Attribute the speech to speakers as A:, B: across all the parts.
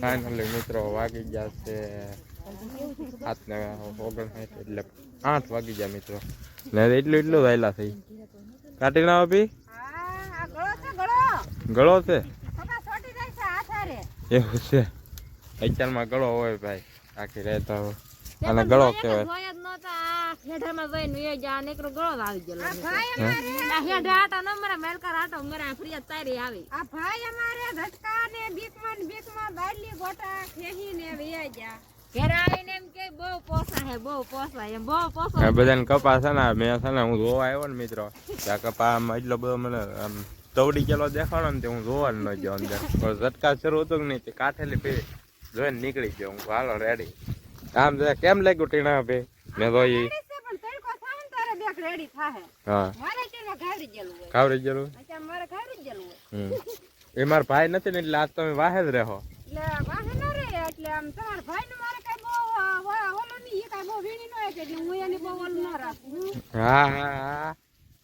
A: Finally મિત્રો વાગી ગયા છે સાતને ઓગણસાઠ એટલે આઠ વાગી ગયા મિત્રો. ને એટલું એટલું વહેલા થઈ. કાઢી ના આપી
B: ગળો છે
A: એવું છે? અત્યારમાં ગળો હોય ભાઈ. આખી રહેતા હોય અને ગળો કહેવાય.
C: જોયા જ નહોતા આ હેઠામાં જઈને વે જા નીકળો ગળો આવી ગયેલો
B: આ ભાઈ અમારે
C: આ હેઠા આટા ન મરે મેલકાર આટો મરે ફરિયાદ તારી આવી.
B: આ ભાઈ અમારે ધટકા ને બીકમાં બીકમાં બાટલી ગોટા ખેહીને વયા ગયા
C: ઘરે આવીને એમ કે બહુ પોસા હે બહુ પોસા એમ બહુ પોસો.
A: આ બધાને કપા છે ને મેં છે ને હું જોવા આવ્યો ને મિત્રો ત્યાં કપા એટલો બધો મને આમ તવડી ગયેલો દેખાડો ને તે હું જોવા ન ગયો અંદર. પણ ઝટકા શરૂ હતો કે નહીં તે કાઠેલી પી જોઈને નીકળી ગયો હું હાલો રેડી આમ કેમ લાગ્યું ટીણા ભાઈ? મેં તો ઈ
B: છે પણ તડકો થાય ને બેક થાહે.
A: હા.
B: મારે તેમાં ઘાવરી ગયેલું હોય?
A: ગયેલું
B: અત્યારે મારે હોય.
A: હમ. એ મારા ભાઈ નથી ને એટલે આજ તમે વાહે જ રહો.
B: એટલે વાહે ન રહે એટલે આમ તમાર ભાઈ ને મારે કઈ બહુ ઓલું એ કઈ બહુ વીણી ન હોય કે એટલે હું એની બહુ ઓલું ન રાખું.
A: હા હા હા.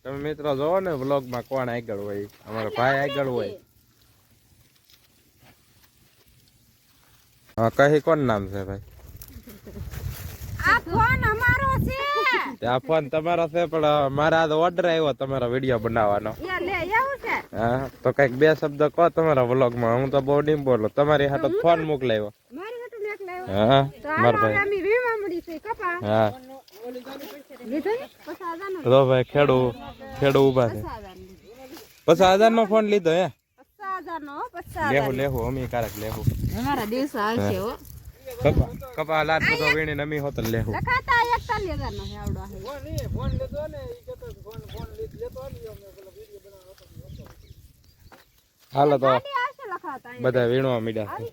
A: તમે મિત્રો જોવો ને વ્લોગમાં કોણ આગળ હોય? અમારો ભાઈ આગળ હોય. હા કહી કોણ નામ છે ભાઈ
B: આ ફોન અમારો છે
A: તે આ ફોન તમારો છે પણ મારા મારે આ ઓર્ડર આવ્યો તમારો વીડિયો બનાવવાનો.
B: એ લે એવું છે?
A: હા તો કંઈક બે શબ્દ કહો તમારા વ્લોગમાં હું તો બહુ નહીં બોલો. તમારી હાથે ફોન મોકલાવ્યો
B: મારી હાટુ મેક લાવ્યો.
A: હા માર ભાઈ. હા. તો ભાઈ ખેડુ ખેડૂ ઊભા છે.
B: પચાસ હજાર નો
A: ફોન લીધો હે? લેહુ લેહુ અમી કારક લેહુ.
C: મારા દિવસ આવશે હો.
A: કપા કપા લાટ બધો વીણીને અમી હોત લેવું
B: લખાતા એકતાલીસ હજાર હે આવડો છે.
A: હાલો તો
B: ગાડી આવશે લખાતા
A: બધા વીણવા મીડ્યા છે.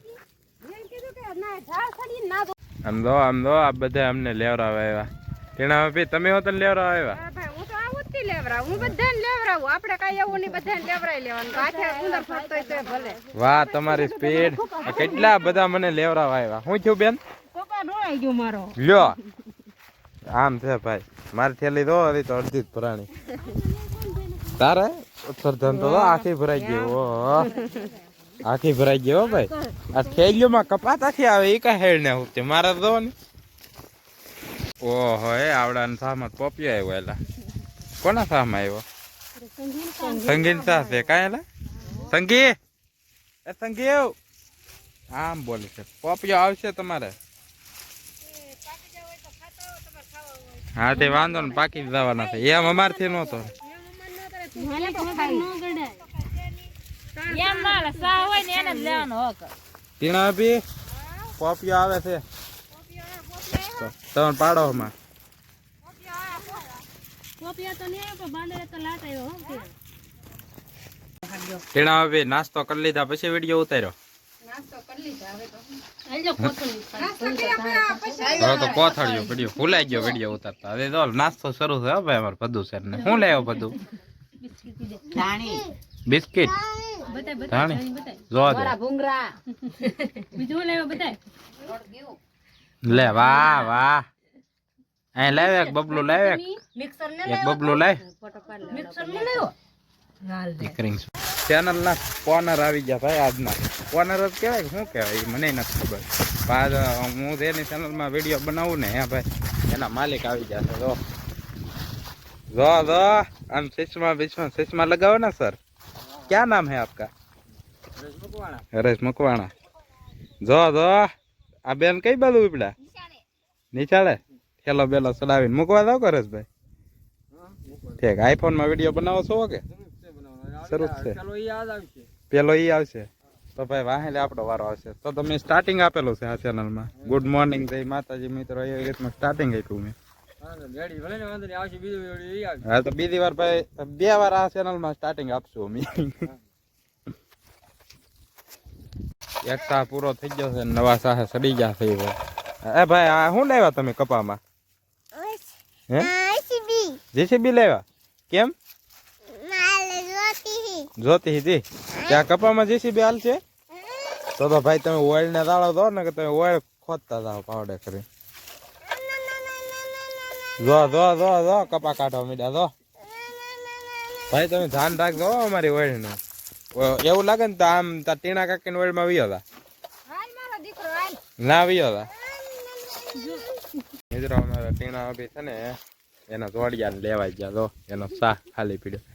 B: મેં કીધું કે ના ઝાડ સડી ના દો.
A: આમ દો આમ દો આ બધા અમને લેવરાવા આવ્યા. તેના તમે હોતલ લેવરા લેવરાવા આવ્યા?
B: હા ભાઈ હું તો આવું જ થી લેવરાવું હું બધાને લેવરાવું. આપણે કાઈ એવું નહીં બધાને લેવરાઈ લેવાનું. કાઠે ઉંદર ફરતો હોય તોય ભલે.
A: વાહ તમારી સ્પીડ. કેટલા બધા મને લેવરાવા આવ્યા. હું થયું બેન?
B: કોકા ઢોળાઈ ગયો મારો.
A: લ્યો. આમ છે ભાઈ. મારી થેલી તો હતી તો અડધી જ ભરાણી. તારે? સરધન તો આખી ભરાઈ ગયો આખી ભરાઈ ગયો હો ભાઈ. આ થેલીઓમાં કપાત આખી આવે એ કઈ હેડ ને હું મારે તો દો ને ઓહો એ આવડા સામાં પોપિયો આવ્યો એલા. કોના સામાં આવ્યો? સંગીન સા છે. કાંઈ એલા સંગી? એ સંગી આમ બોલે છે. પોપિયો આવશે તમારે. હા, તે વાંધો ને પાકી જવાના છે. એમ અમારથી
C: નતો બી
A: ટીણા આપી પોપિયો આવે છે. તમે પાડો માં
C: પોપિયા તો નહીં પણ બાંદરે તો લાટ આવ્યો હો કે.
A: ટીણા નાસ્તો કરી લીધા પછી વીડિયો ઉતાર્યો. કોથળિયો વીડિયો ભૂલાઈ ગયો વીડિયો ઉતારતા. હવે તો નાસ્તો શરૂ થયો ભાઈ અમારે બધું સર ને. શું બધું બિસ્કિટ. ધાણી. જોવા દે.
C: ભૂંગરા. બીજું લેવો બતાય
A: લે વાહ વાહ. અહીં લાવ્યો એક બબલો લાવ્યો એક
C: મિક્સર ને
A: એક બબલો લાવ
C: મિક્સર ને લાવ્યો હાલ રીંગ
A: ચેનલ ના કોર્નર આવી ગયા ભાઈ આજના કોર્નર જ કહેવાય શું કહેવાય મને નથી ખબર પણ હું તેની ચેનલમાં વિડીયો બનાવું ને હે ભાઈ એના માલિક આવી ગયા છે જો જો જો આમ ચશ્મા બિશ્મા ચશ્મા લગાવો ને સર ક્યાં નામ હે આપકા હરેશ મકવાણા જો જો આ બેન કઈ બાજુ ઉપડા નિશાળે થેલો બેલો ચડાવીને મૂકવા દો કરે ભાઈ ઠીક આઈફોનમાં વીડિયો બનાવો છો કે? શરૂ જ છે. પેલો ઈ આવશે. તો ભાઈ વાહેલે આપણો વારો આવશે. તો તમે સ્ટાર્ટિંગ આપેલું છે આ ચેનલમાં ગુડ મોર્નિંગ જય માતાજી મિત્રો. એવી રીતનું સ્ટાર્ટિંગ આપ્યું મેં. હા તો બીજી વાર ભાઈ બે વાર આ ચેનલમાં સ્ટાર્ટિંગ આપશું અમે. એક સાહ પૂરો થઈ ગયો છે નવા સાહે સડી ગયા છે એ. ભાઈ એ ભાઈ આ શું લાવ્યા તમે કપામાં? હે? જેસીબી લાવ્યા? કેમ? જોતી હતી. ત્યાં કપામાં જેસીબી હાલ છે? તો તો ભાઈ તમે ઓઇલ ને દાળો દો ને કે તમે ઓઇલ ખોદતા જાઓ પાવડે કરી જો જો જો જો કપા કાઢવા મીડા જો. ભાઈ તમે ધ્યાન રાખજો અમારી ઓઇલનું એવું લાગે ને તો આમ તા ટીણા કાકી ઓઇલમાં વ્યો હતા ના વિયો હતા મિત્રો અમારા ટીણા અભી છે ને એના જોડિયાને લેવાઈ ગયા. તો એનો શાક ખાલી પીડ્યો.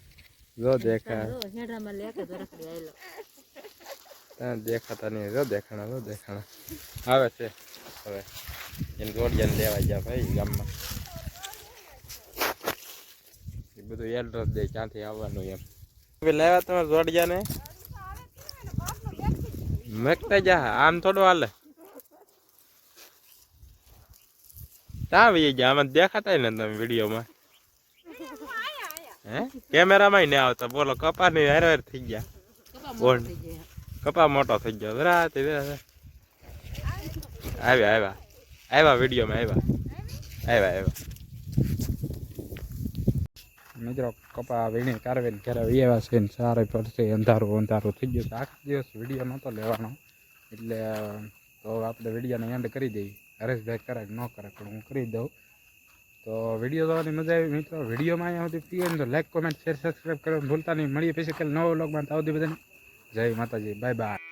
A: જો દેખા
C: જો
A: દેખાતા નહીં. જો દેખાણા જો દેખાણા. આવે છે. હવે એને જોડિયાને લેવાય ગયા ભાઈ ગામમાં. એ બધું એડ્રેસ દે ક્યાંથી આવવાનું એમ. લાવ્યા તમે જોડિયાને મેકતા જા આમ થોડું હાલે. ત્યાં વી ગયા આમાં દેખાતા ને તમે વિડીયોમાં. હે? કેમેરામાં ને આવતા બોલો કપા ની હેર હેર થઈ ગયા.
C: કપા
A: બોલ.
C: મોટો થઈ
A: કપા મોટો થઈ ગયો. તે જરા. આવ્યા આવ્યા. આવ્યા વિડીયોમાં આવ્યા. આવ્યા આવ્યા. મિત્રો કપા વીણી કારવેન ઘરે એવા છે ને સારે પડશે અંધારું અંધારું થઈ ગયું આખો દિવસ વીડિયો નહોતો લેવાનો. એટલે તો આપણે વિડીયોને એન્ડ કરી દઈએ. હરેશભાઈ કરે ન કરે પણ હું કરી દઉં. તો વીડિયો જોવાની મજા આવી મિત્રો. વિડીયોમાં અહીંયા સુધી પીએ તો લાઈક કોમેન્ટ શેર સબસ્ક્રાઈબ કરવાનું ભૂલતા નહીં. મળીએ પછી કાલે નવો વ્લોગમાં તો આવતી બધાને. જય માતાજી. Bye bye